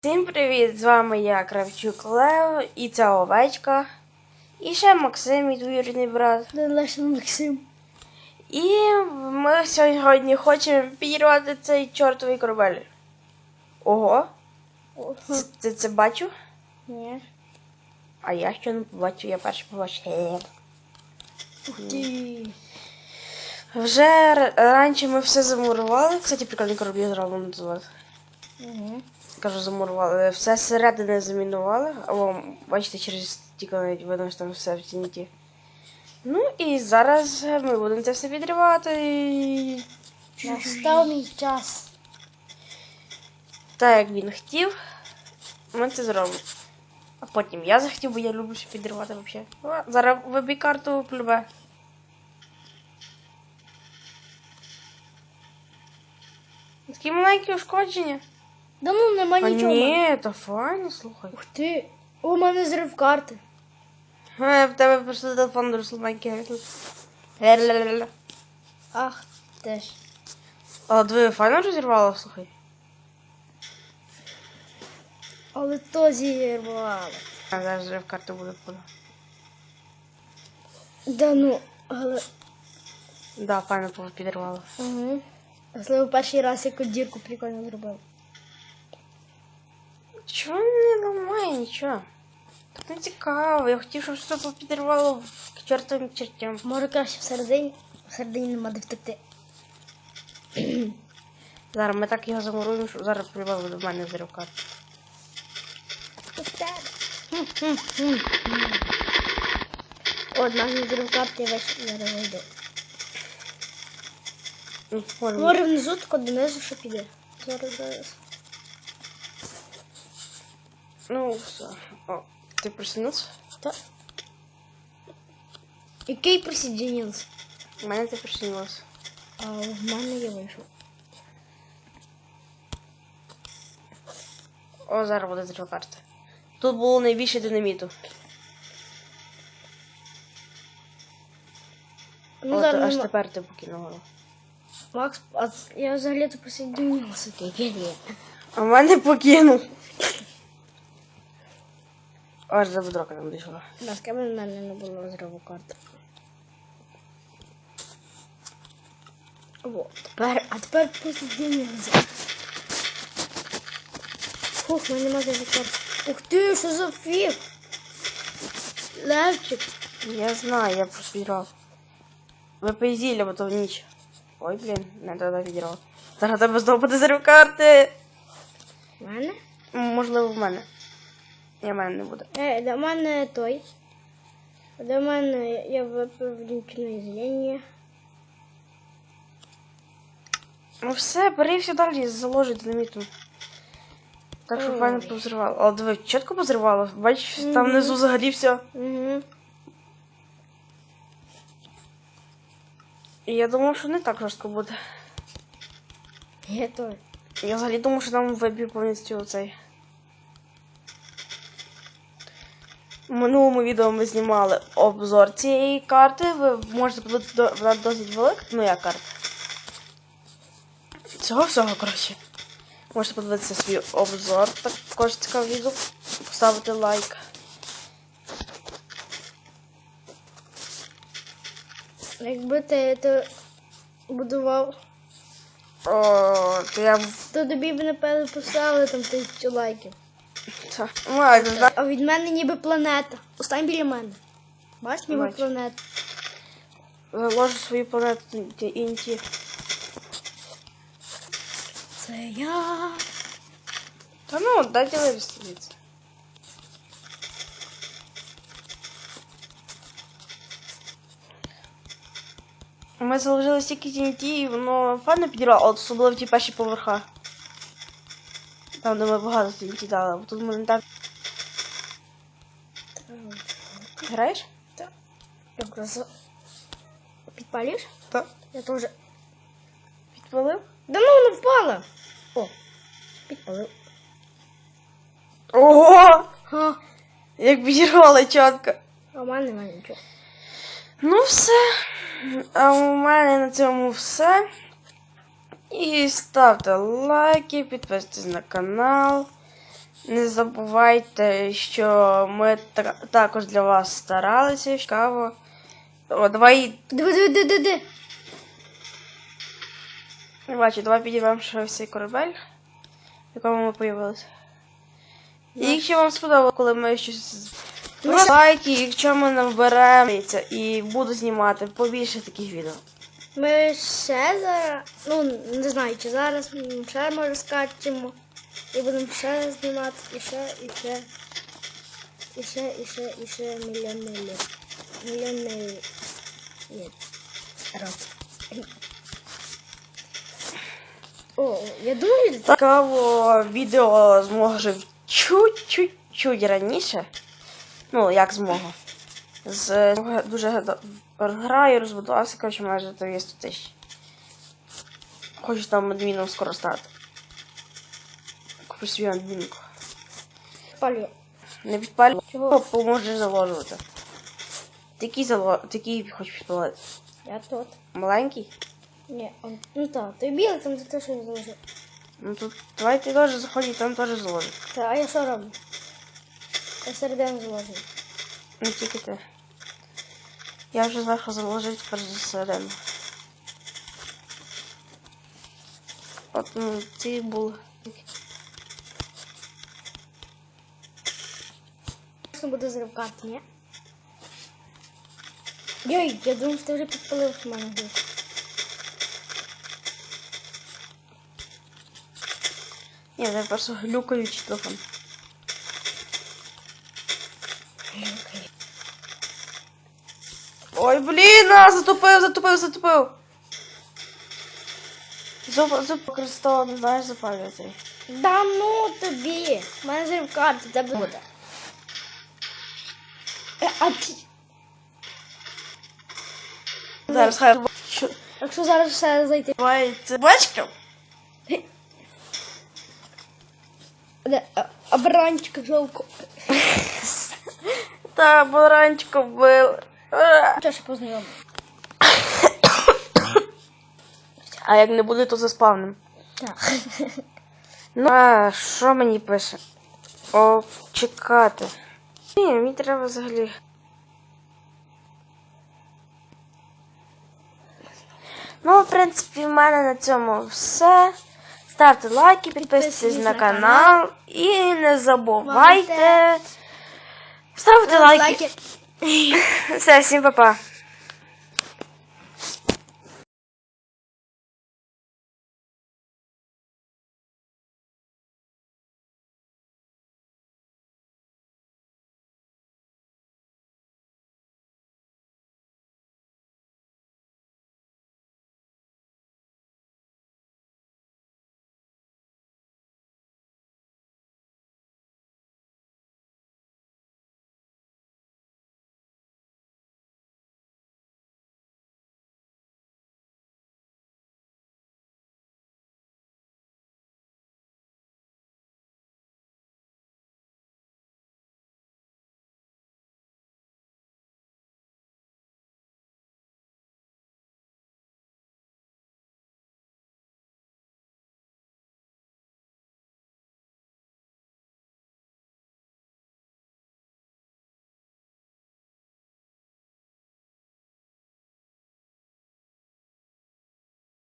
Всім привіт! З вами я, Кравчук Лев, і це овечка. І ще Максим, мій двоюрідний брат. Леша Максим. І ми сьогодні хочемо підірвати цей чортовий корабель. Ого, це, це, це бачу? Ні. А я ще не побачив, я перший побачив. Е. Ух ти. Вже раніше ми все замурували. Кстати, прикольний корабль зробимо називати. Угу. Кажу, замурували. Все зсередини замінували. Або, бачите, через тільки навіть видно, що там все в тініті. Ну і зараз ми будемо це все відривати. Настав мій час. Так як він хотів, ми це зробимо. А потім я захотів, бо я люблю ще підривати взагалі. О, Зараз вибій карту плюбе. Такі маленькі ушкодження. Да ну нема А нічого. ні, то файно, слухай. Ух ти. У мене зрив карти. Е, В тебе просто телефон слабенький. Ля-ля-ля-ля. Ах, теж. А двоє файно розірвало, слухай. Але то зірвало. А зараз вже в карту буде подав. Да ну, але. Да, файно підірвало. Угу. Особливо перший раз яку дірку прикольно зробив. Чого не ламає нічого? Так не цікаво. Я хотів, щоб все підірвало к чортовим чертям. Може краще всередині. Всередині нема де втекти. Зараз ми так його замуруємо, що зараз прибав до мене зрив карту. От, навіть зрив карти, я весь зараз вийду. Може внизу, тако донизу, що піде. Зараз, зараз. Ну, все. О, ти просинувся? Та. Який присоединився? У мене ти просинувся. А в мене я вийшов. О, зараз буде карти. Тут було найбільше динаміту. Ну, От зараз аж нема. тепер ти покинув голову. Макс, а я взагалі то присоединився. Який є. А в мене покинув. Аж за бедрока там дійшла. На з ким в мене не було зриву карти. О, тепер, а тепер присоединився. Фух, мене немає зриву. Ух ти, що за фіг? Левчик. Я знаю, я просто відрав. Ви поїздили, бо то в ніч. Ой, блін, не тоді відрав. Зараз тебе знову буде карти. В мене? Можливо, в мене. В мене не буде. Е, до мене той. До мене я випив лінчне зілення. Ну все, бери все далі, заложи динамітом. Так що файно позривало. Але диви, чітко позривало. Бачиш, там внизу взагалі все. Угу. І я думав, що не так жорстко буде. Я той. Я взагалі думав, що там вибір повністю оцей. В минулому відео ми знімали обзор цієї карти. Ви можете подивитися, вона досить велика, ну як карта. Цього всього, коротше. Можете подивитися свій обзор, також цікаве відео. Поставити лайк. Якби ти це будував, О, то я б. то тобі б напевно поставили там тисячу лайків. Та, ну, а, від мене ніби планета. Остань біля мене. Бачиш ніби Бачу. планета. Заложу свою планету інті. Це я. Та ну, дайте вирісти. Ми заложили стільки TNT, і воно файно підірвало, особливо ті перші поверха. Там, де ми багато TNT дали, бо тут ми не так. Граєш? Якраз підпалиш? Так. Я теж. Підпалив? Да ну вона впала. О, підпалив. Ого! Ха. Як підірвали чітко. А в мене немає нічого. Ну, все. А у мене на цьому все. І ставте лайки, підписуйтесь на канал. Не забувайте, що ми також для вас старалися. Цікаво. О, давай, Диви, диви, диви, диви. бачу, давай підіймемо ще ось цей корабель, в якому ми появилися. І якщо вам сподобалося, коли ми щось лайки, якщо ми наберемо і буду знімати побільше таких відео. Ми ще зараз, ну не знаю, чи зараз ще може скачемо. І будемо ще знімати, і ще, і ще. І ще, і ще, і ще мільйон мільйон. Мільйон мільйон. Ні. О, я думаю, Цікаво, відео зможе чуть-чуть чуть раніше. Ну, як змогу. З дуже граю, розбудувався, коротше, майже 300 тисяч. Хочу там адміном скоро стати. Куплю свій адмінку. палю. Не підпалюй, Чого? поможе заложувати. Такий зало... такий хочу підпалити. Я тут. Маленький? Ні, он, ну так, той білий там те, що я заложив. Ну тут давай ти теж заходи, там теж заложить. Та, а я що роблю? Я середину заложив. Не тільки ти. Я вже зверху заложив тепер середину. От ну, ці були. Можна буде зрив карти, ні? Йой, я думав, ти вже підпалив в мене. Ні, це просто глюкаючий телефон. Ой, блін, а, затупив, затупив, затупив. Зуб, зуб використовував, не знаєш, запалювати. Да ну тобі! В мене зрив карти, тебе буде. Е, а ти... Зараз хай що Якщо зараз все зайти. відбувається. Бачка? Де, а, а баранчика жалко. Та баранчика вбили. Ще познайомий? А як не буде, то заспавним. Так. Ну, а що мені пише? О, чекати. Ні, мені треба взагалі. Ну, в принципі, в мене на цьому все. Ставте лайки, підписуйтесь на на канал і не забувайте лайки. Лайки. Все, всім па-па.